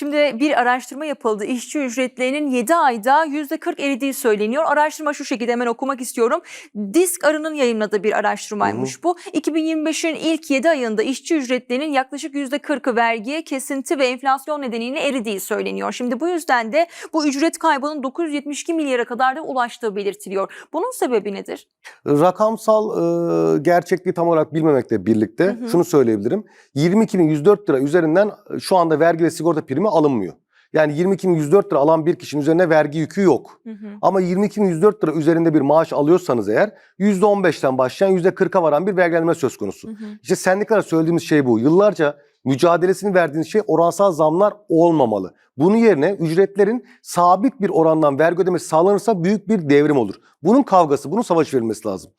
Şimdi bir araştırma yapıldı. İşçi ücretlerinin 7 ayda %40 eridiği söyleniyor. Araştırma şu şekilde hemen okumak istiyorum. Disk Arı'nın yayınladığı bir araştırmaymış bu. 2025'in ilk 7 ayında işçi ücretlerinin yaklaşık %40'ı vergiye, kesinti ve enflasyon nedeniyle eridiği söyleniyor. Şimdi bu yüzden de bu ücret kaybının 972 milyara kadar da ulaştığı belirtiliyor. Bunun sebebi nedir? Rakamsal e, gerçekliği tam olarak bilmemekle birlikte Hı hı. şunu söyleyebilirim. 22.104 lira üzerinden şu anda vergi ve sigorta primi alınmıyor. Yani 22.104 lira alan bir kişinin üzerine vergi yükü yok. Hı hı. Ama 22.104 lira üzerinde bir maaş alıyorsanız eğer %15'ten başlayan %40'a varan bir vergilenme söz konusu. Hı hı. İşte sendikalar söylediğimiz şey bu. Yıllarca mücadelesini verdiğiniz şey oransal zamlar olmamalı. Bunun yerine ücretlerin sabit bir orandan vergi ödemesi sağlanırsa büyük bir devrim olur. Bunun kavgası, bunun savaş verilmesi lazım.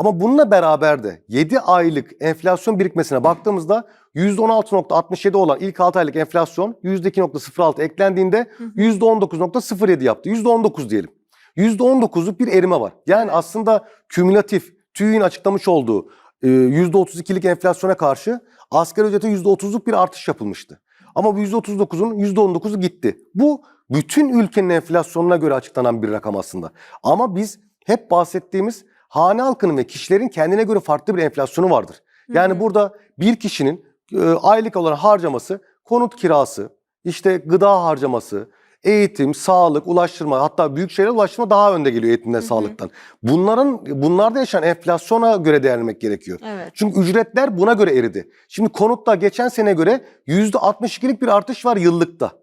Ama bununla beraber de 7 aylık enflasyon birikmesine baktığımızda %16.67 olan ilk 6 aylık enflasyon %2.06 eklendiğinde Hı hı. %19.07 yaptı. %19 diyelim. %19'luk bir erime var. Yani aslında kümülatif TÜİ'nin açıklamış olduğu e, %32'lik enflasyona karşı asgari ücrete %30'luk bir artış yapılmıştı. Ama bu %39'un %19'u gitti. Bu bütün ülkenin enflasyonuna göre açıklanan bir rakam aslında. Ama biz hep bahsettiğimiz hane halkının ve kişilerin kendine göre farklı bir enflasyonu vardır. Yani Hı hı. burada bir kişinin e, aylık olan harcaması konut kirası, işte gıda harcaması, eğitim, sağlık, ulaştırma hatta büyük şehirlere ulaştırma daha önde geliyor eğitimden, hı. sağlıktan. Bunların bunlarda yaşanan enflasyona göre değerlenmek gerekiyor. Evet. Çünkü ücretler buna göre eridi. Şimdi konutta geçen sene göre %62'lik bir artış var yıllıkta.